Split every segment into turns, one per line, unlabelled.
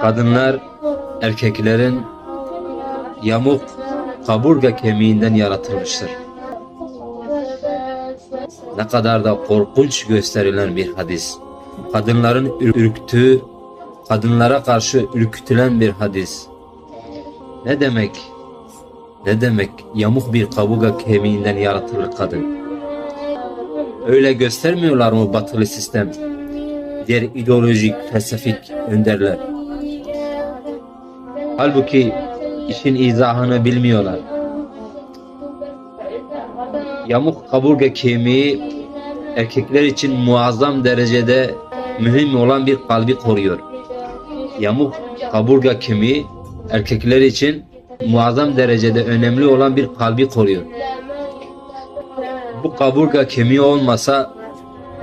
Kadınlar erkeklerin yamuk kaburga kemiğinden yaratılmıştır. Ne kadar da korkunç gösterilen bir hadis. Kadınların ür- ürktüğü, kadınlara karşı ürkütülen bir hadis. Ne demek? Ne demek yamuk bir kaburga kemiğinden yaratılır kadın? Öyle göstermiyorlar mı batılı sistem? Diğer ideolojik, felsefik önderler. Halbuki işin izahını bilmiyorlar. Yamuk kaburga kemiği erkekler için muazzam derecede mühim olan bir kalbi koruyor. Yamuk kaburga kemiği erkekler için muazzam derecede önemli olan bir kalbi koruyor. Bu kaburga kemiği olmasa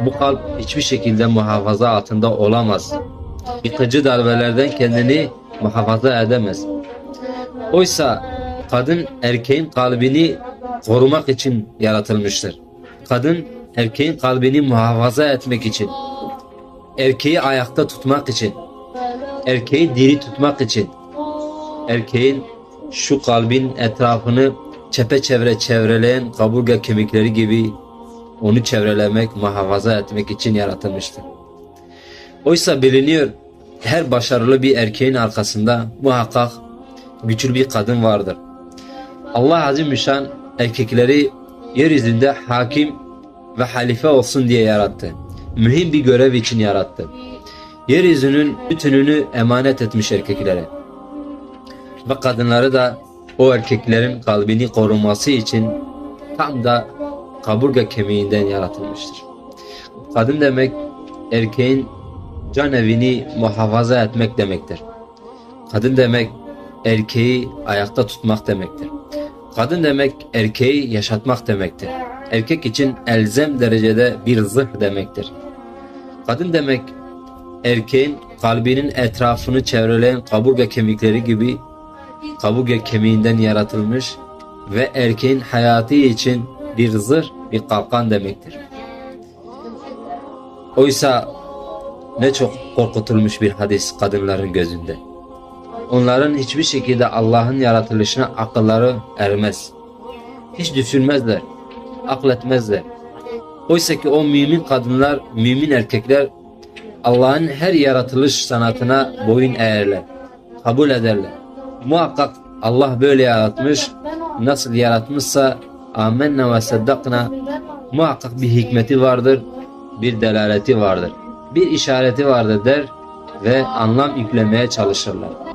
bu kalp hiçbir şekilde muhafaza altında olamaz. Yıkıcı darbelerden kendini muhafaza edemez. Oysa kadın erkeğin kalbini korumak için yaratılmıştır. Kadın erkeğin kalbini muhafaza etmek için, erkeği ayakta tutmak için, erkeği diri tutmak için, erkeğin şu kalbin etrafını çepeçevre çevreleyen kaburga kemikleri gibi onu çevrelemek, muhafaza etmek için yaratılmıştır. Oysa biliniyor her başarılı bir erkeğin arkasında muhakkak güçlü bir kadın vardır. Allah Azimüşşan erkekleri yeryüzünde hakim ve halife olsun diye yarattı. Mühim bir görev için yarattı. Yeryüzünün bütününü emanet etmiş erkeklere. Ve kadınları da o erkeklerin kalbini koruması için tam da kaburga kemiğinden yaratılmıştır. Kadın demek erkeğin can evini muhafaza etmek demektir. Kadın demek erkeği ayakta tutmak demektir. Kadın demek erkeği yaşatmak demektir. Erkek için elzem derecede bir zırh demektir. Kadın demek erkeğin kalbinin etrafını çevreleyen kaburga kemikleri gibi kaburga kemiğinden yaratılmış ve erkeğin hayatı için bir zırh, bir kalkan demektir. Oysa ne çok korkutulmuş bir hadis kadınların gözünde. Onların hiçbir şekilde Allah'ın yaratılışına akılları ermez. Hiç düşünmezler, akletmezler. Oysa ki o mümin kadınlar, mümin erkekler Allah'ın her yaratılış sanatına boyun eğerler, kabul ederler. Muhakkak Allah böyle yaratmış, nasıl yaratmışsa amenna ve saddakna muhakkak bir hikmeti vardır, bir delaleti vardır, bir işareti vardır der ve anlam yüklemeye çalışırlar.